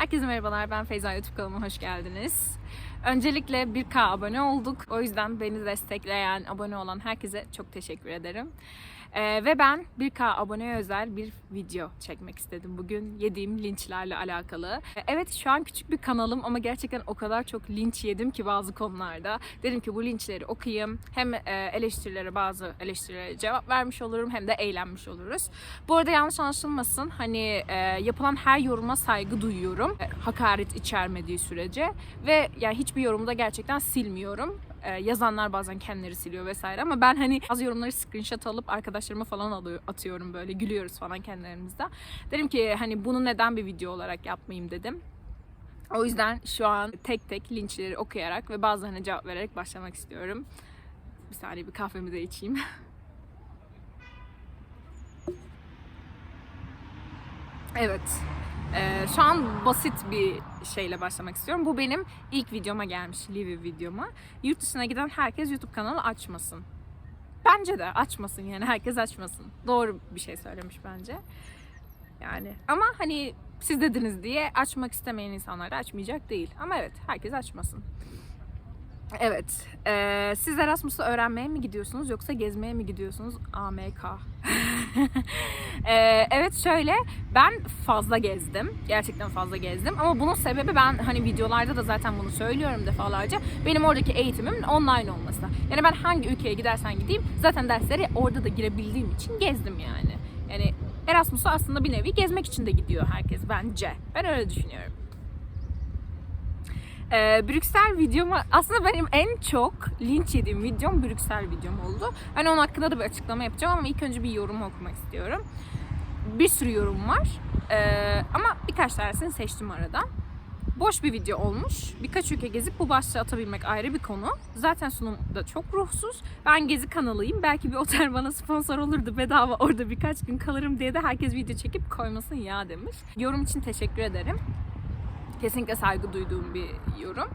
Herkese merhabalar, ben Feyza YouTube kanalıma hoş geldiniz. Öncelikle 1K abone olduk. O yüzden beni destekleyen, abone olan herkese çok teşekkür ederim. Ee, ve ben 1K aboneye özel bir video çekmek istedim bugün. Yediğim linçlerle alakalı. Ee, Evet şu an küçük bir kanalım ama gerçekten o kadar çok linç yedim ki bazı konularda. Dedim ki bu linçleri okuyayım. Hem e, eleştirilere bazı eleştirilere cevap vermiş olurum hem de eğlenmiş oluruz. Bu arada yanlış anlaşılmasın. Hani e, yapılan her yoruma saygı duyuyorum. E, hakaret içermediği sürece. Ve yani hiçbir yorumu da gerçekten silmiyorum. E, yazanlar bazen kendileri siliyor vesaire ama ben hani bazı yorumları screenshot alıp arkadaşlarıma falan atıyorum böyle gülüyoruz falan kendilerimizde. Dedim ki hani bunu neden bir video olarak yapmayayım dedim. O yüzden şu an tek tek linçleri okuyarak ve bazılarına cevap vererek başlamak istiyorum. Bir saniye bir kahvemi de içeyim. Evet. Ee, şu an basit bir şeyle başlamak istiyorum. Bu benim ilk videoma gelmiş, Livi videoma. Yurt dışına giden herkes YouTube kanalı açmasın. Bence de açmasın yani herkes açmasın. Doğru bir şey söylemiş bence. Yani ama hani siz dediniz diye açmak istemeyen insanlar açmayacak değil. Ama evet herkes açmasın. Evet. Ee, siz Erasmus'u öğrenmeye mi gidiyorsunuz yoksa gezmeye mi gidiyorsunuz? AMK. Ee, evet şöyle ben fazla gezdim. Gerçekten fazla gezdim. Ama bunun sebebi ben hani videolarda da zaten bunu söylüyorum defalarca. Benim oradaki eğitimimin online olması. Yani ben hangi ülkeye gidersen gideyim zaten dersleri orada da girebildiğim için gezdim yani. Yani Erasmus'u aslında bir nevi gezmek için de gidiyor herkes bence. Ben öyle düşünüyorum. Ee, Brüksel videomu aslında benim en çok linç yediğim videom Brüksel videom oldu. Hani onun hakkında da bir açıklama yapacağım ama ilk önce bir yorum okumak istiyorum. Bir sürü yorum var. Ee, ama birkaç tanesini seçtim aradan. Boş bir video olmuş. Birkaç ülke gezip bu başlığı atabilmek ayrı bir konu. Zaten sunum da çok ruhsuz. Ben gezi kanalıyım. Belki bir otel bana sponsor olurdu. Bedava orada birkaç gün kalırım diye de herkes video çekip koymasın ya demiş. Yorum için teşekkür ederim kesinlikle saygı duyduğum bir yorum.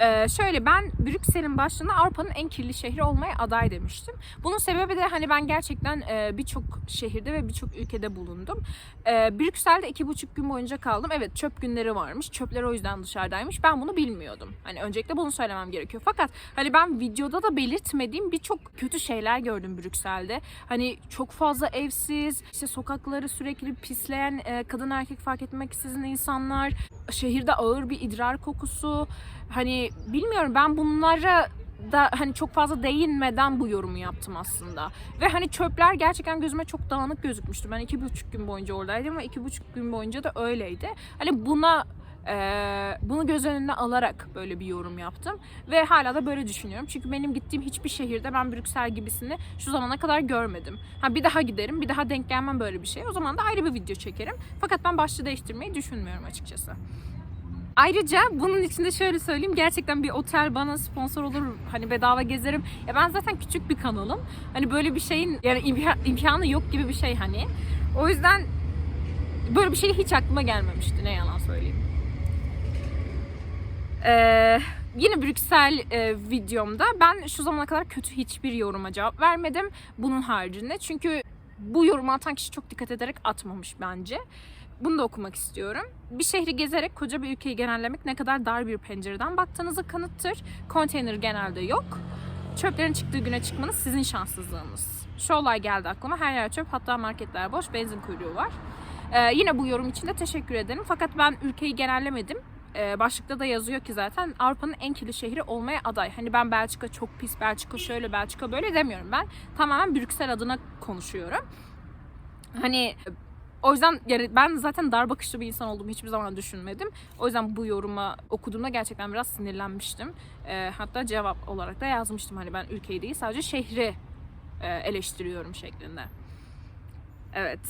Ee, şöyle ben Brüksel'in başlığında Avrupa'nın en kirli şehri olmaya aday demiştim. Bunun sebebi de hani ben gerçekten e, birçok şehirde ve birçok ülkede bulundum. Ee, Brüksel'de iki buçuk gün boyunca kaldım. Evet çöp günleri varmış. Çöpler o yüzden dışarıdaymış. Ben bunu bilmiyordum. Hani öncelikle bunu söylemem gerekiyor. Fakat hani ben videoda da belirtmediğim birçok kötü şeyler gördüm Brüksel'de. Hani çok fazla evsiz, işte sokakları sürekli pisleyen, e, kadın erkek fark etmeksizin insanlar, şehirde ağır bir idrar kokusu. Hani bilmiyorum ben bunlara da hani çok fazla değinmeden bu yorumu yaptım aslında. Ve hani çöpler gerçekten gözüme çok dağınık gözükmüştü. Ben iki buçuk gün boyunca oradaydım ve iki buçuk gün boyunca da öyleydi. Hani buna ee, bunu göz önüne alarak böyle bir yorum yaptım ve hala da böyle düşünüyorum. Çünkü benim gittiğim hiçbir şehirde ben Brüksel gibisini şu zamana kadar görmedim. Ha bir daha giderim, bir daha denk gelmem böyle bir şey. O zaman da ayrı bir video çekerim. Fakat ben başlığı değiştirmeyi düşünmüyorum açıkçası. Ayrıca bunun içinde şöyle söyleyeyim gerçekten bir otel bana sponsor olur hani bedava gezerim. Ya ben zaten küçük bir kanalım. Hani böyle bir şeyin yani imka- imkanı yok gibi bir şey hani. O yüzden böyle bir şey hiç aklıma gelmemişti ne yalan söyleyeyim. Ee, yine Brüksel e, videomda ben şu zamana kadar kötü hiçbir yoruma cevap vermedim bunun haricinde. Çünkü bu yorumu atan kişi çok dikkat ederek atmamış bence. Bunu da okumak istiyorum. Bir şehri gezerek koca bir ülkeyi genellemek ne kadar dar bir pencereden baktığınızı kanıttır. Konteyner genelde yok. Çöplerin çıktığı güne çıkmanız sizin şanssızlığınız. Şu olay geldi aklıma. Her yer çöp hatta marketler boş, benzin kuyruğu var. Ee, yine bu yorum için de teşekkür ederim. Fakat ben ülkeyi genellemedim. Ee, başlıkta da yazıyor ki zaten Avrupa'nın en kirli şehri olmaya aday. Hani ben Belçika çok pis, Belçika şöyle, Belçika böyle demiyorum ben. Tamamen Brüksel adına konuşuyorum. Hani o yüzden yani ben zaten dar bakışlı bir insan olduğumu hiçbir zaman düşünmedim. O yüzden bu yoruma okuduğumda gerçekten biraz sinirlenmiştim. Ee, hatta cevap olarak da yazmıştım hani ben ülkeyi değil sadece şehri e, eleştiriyorum şeklinde. Evet.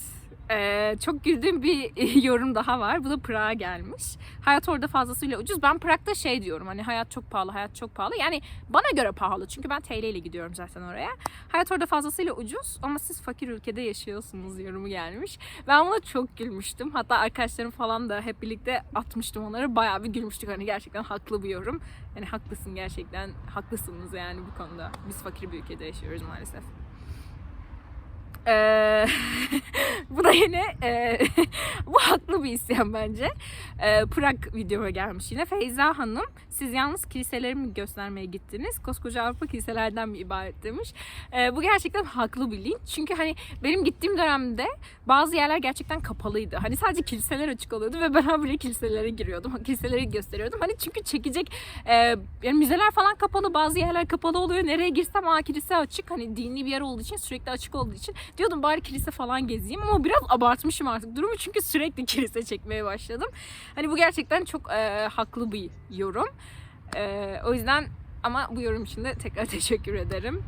Ee, çok güldüğüm bir yorum daha var. Bu da Prag'a gelmiş. Hayat orada fazlasıyla ucuz. Ben Prag'da şey diyorum hani hayat çok pahalı, hayat çok pahalı. Yani bana göre pahalı çünkü ben TL ile gidiyorum zaten oraya. Hayat orada fazlasıyla ucuz ama siz fakir ülkede yaşıyorsunuz yorumu gelmiş. Ben buna çok gülmüştüm. Hatta arkadaşlarım falan da hep birlikte atmıştım onları. Bayağı bir gülmüştük hani gerçekten haklı bir yorum. Yani haklısın gerçekten. Haklısınız yani bu konuda. Biz fakir bir ülkede yaşıyoruz maalesef. Ee, bu da yine e, bu haklı bir isyan bence. Ee, Prag videoma gelmiş yine. Feyza Hanım siz yalnız kiliseleri mi göstermeye gittiniz? Koskoca Avrupa kiliselerden mi ibaret demiş. Ee, bu gerçekten haklı bir linç. Çünkü hani benim gittiğim dönemde bazı yerler gerçekten kapalıydı. Hani sadece kiliseler açık oluyordu ve ben habire kiliselere giriyordum. Kiliseleri gösteriyordum. Hani çünkü çekecek e, yani müzeler falan kapalı, bazı yerler kapalı oluyor. Nereye girsem aa kilise açık. Hani dini bir yer olduğu için, sürekli açık olduğu için diyordum bari kilise falan gezeyim ama biraz abartmışım artık durumu çünkü sürekli kilise çekmeye başladım. Hani bu gerçekten çok e, haklı bir yorum. E, o yüzden ama bu yorum için de tekrar teşekkür ederim.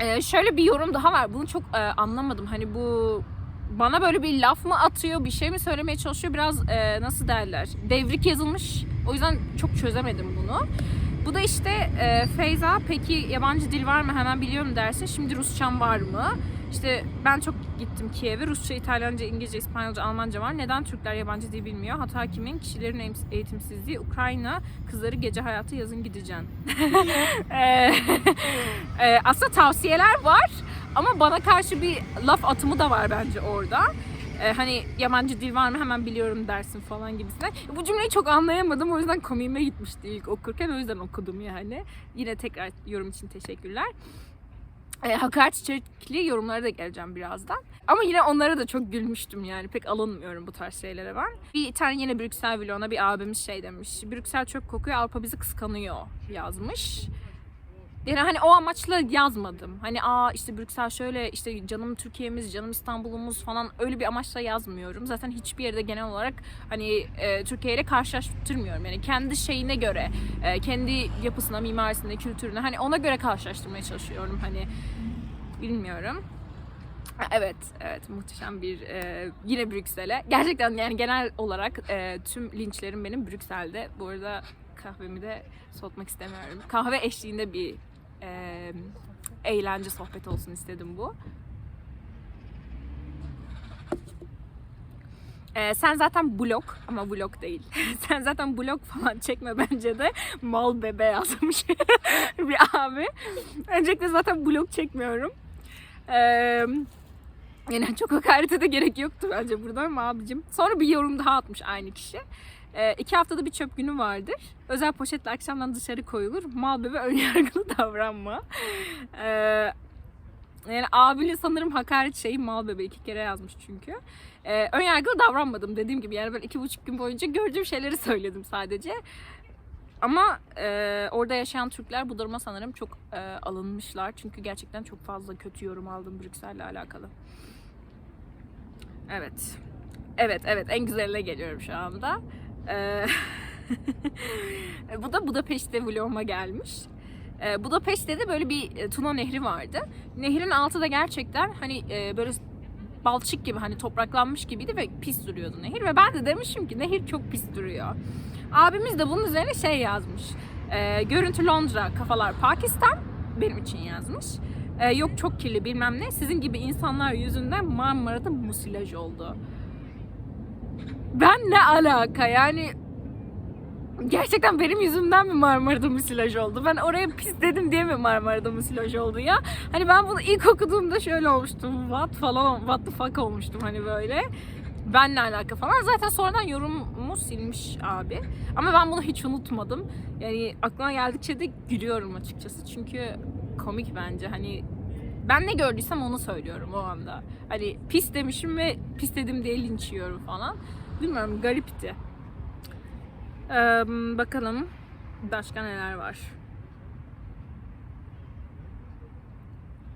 E, şöyle bir yorum daha var. Bunu çok e, anlamadım. Hani bu bana böyle bir laf mı atıyor, bir şey mi söylemeye çalışıyor? Biraz e, nasıl derler? Devrik yazılmış. O yüzden çok çözemedim bunu. Bu da işte e, Feyza peki yabancı dil var mı hemen biliyorum dersin. Şimdi Rusçam var mı? İşte ben çok gittim Kiev'e. Rusça, İtalyanca, İngilizce, İspanyolca, Almanca var. Neden Türkler yabancı dil bilmiyor? Hata kimin? Kişilerin eğitim- eğitimsizliği. Ukrayna kızları gece hayatı yazın gideceksin. E, e, aslında tavsiyeler var ama bana karşı bir laf atımı da var bence orada. E, hani yabancı dil var mı hemen biliyorum dersin falan gibisinden. Bu cümleyi çok anlayamadım o yüzden komiğime gitmişti ilk okurken o yüzden okudum yani. Yine tekrar yorum için teşekkürler. E, hakaret içerikli yorumlara da geleceğim birazdan. Ama yine onlara da çok gülmüştüm yani. Pek alınmıyorum bu tarz şeylere ben. Bir tane yine Brüksel vloguna bir abimiz şey demiş. Brüksel çöp kokuyor, Avrupa bizi kıskanıyor yazmış. Yani hani o amaçla yazmadım. Hani aa işte Brüksel şöyle işte canım Türkiye'miz, canım İstanbul'umuz falan öyle bir amaçla yazmıyorum. Zaten hiçbir yerde genel olarak hani e, Türkiye ile karşılaştırmıyorum. Yani kendi şeyine göre, e, kendi yapısına, mimarisine, kültürüne hani ona göre karşılaştırmaya çalışıyorum. Hani bilmiyorum. Evet, evet muhteşem bir e, yine Brüksel'e. Gerçekten yani genel olarak e, tüm linçlerim benim Brüksel'de. Bu arada kahvemi de soğutmak istemiyorum. Kahve eşliğinde bir e, eğlence sohbet olsun istedim bu. E, sen zaten blog ama vlog değil. sen zaten blog falan çekme bence de mal bebe yazmış bir abi. Öncelikle zaten blog çekmiyorum. Eee yani çok hakarete de gerek yoktu bence burada ama abicim. Sonra bir yorum daha atmış aynı kişi. Ee, iki haftada bir çöp günü vardır. Özel poşetle akşamdan dışarı koyulur. Mal bebe önyargılı davranma. Ee, yani abili sanırım hakaret şeyi mal bebe iki kere yazmış çünkü. Ee, önyargılı davranmadım dediğim gibi. Yani ben iki buçuk gün boyunca gördüğüm şeyleri söyledim sadece. Ama e, orada yaşayan Türkler bu duruma sanırım çok e, alınmışlar. Çünkü gerçekten çok fazla kötü yorum aldım Brüksel'le alakalı. Evet. Evet, evet. En güzeline geliyorum şu anda. Ee, bu da Budapeşte vloguma gelmiş. Ee, Budapeşte'de de böyle bir e, Tuna Nehri vardı. Nehrin altı da gerçekten hani e, böyle balçık gibi hani topraklanmış gibiydi ve pis duruyordu nehir. Ve ben de demişim ki nehir çok pis duruyor. Abimiz de bunun üzerine şey yazmış. E, görüntü Londra, kafalar Pakistan benim için yazmış. E, yok çok kirli bilmem ne. Sizin gibi insanlar yüzünden Marmara'da musilaj oldu. Ben ne alaka yani Gerçekten benim yüzümden mi Marmara'da musilaj oldu? Ben oraya pis dedim diye mi Marmara'da musilaj oldu ya? Hani ben bunu ilk okuduğumda şöyle olmuştum. What falan, what the fuck olmuştum hani böyle. Benle alaka falan. Zaten sonradan yorumumu silmiş abi. Ama ben bunu hiç unutmadım. Yani aklıma geldikçe de gülüyorum açıkçası. Çünkü komik bence. Hani ben ne gördüysem onu söylüyorum o anda. Hani pis demişim ve pis dedim diye linç yiyorum falan. Bilmiyorum garipti. Ee, bakalım başka neler var.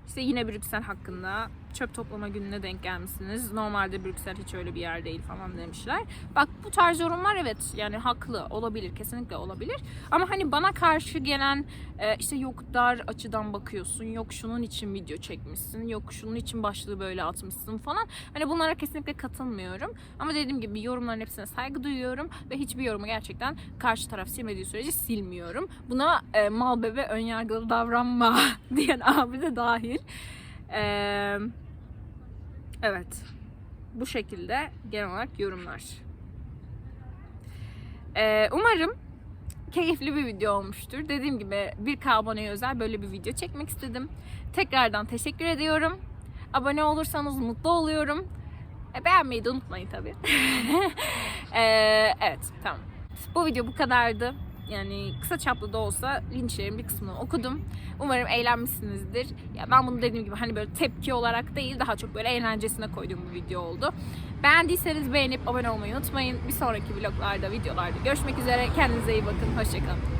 İşte yine Brüksel hakkında çöp toplama gününe denk gelmişsiniz. Normalde Brüksel hiç öyle bir yer değil falan demişler. Bak bu tarz yorumlar evet yani haklı olabilir kesinlikle olabilir. Ama hani bana karşı gelen e, işte yok dar açıdan bakıyorsun, yok şunun için video çekmişsin, yok şunun için başlığı böyle atmışsın falan. Hani bunlara kesinlikle katılmıyorum. Ama dediğim gibi yorumların hepsine saygı duyuyorum ve hiçbir yorumu gerçekten karşı taraf silmediği sürece silmiyorum. Buna e, mal bebe önyargılı davranma diyen abi de dahil. Eee Evet. Bu şekilde genel olarak yorumlar. Ee, umarım keyifli bir video olmuştur. Dediğim gibi 1K aboneye özel böyle bir video çekmek istedim. Tekrardan teşekkür ediyorum. Abone olursanız mutlu oluyorum. E, beğenmeyi de unutmayın tabii. E, evet tamam. Bu video bu kadardı. Yani kısa çaplı da olsa linçlerin bir kısmını okudum. Umarım eğlenmişsinizdir. Ya ben bunu dediğim gibi hani böyle tepki olarak değil daha çok böyle eğlencesine koyduğum bir video oldu. Beğendiyseniz beğenip abone olmayı unutmayın. Bir sonraki vloglarda, videolarda görüşmek üzere. Kendinize iyi bakın. Hoşçakalın.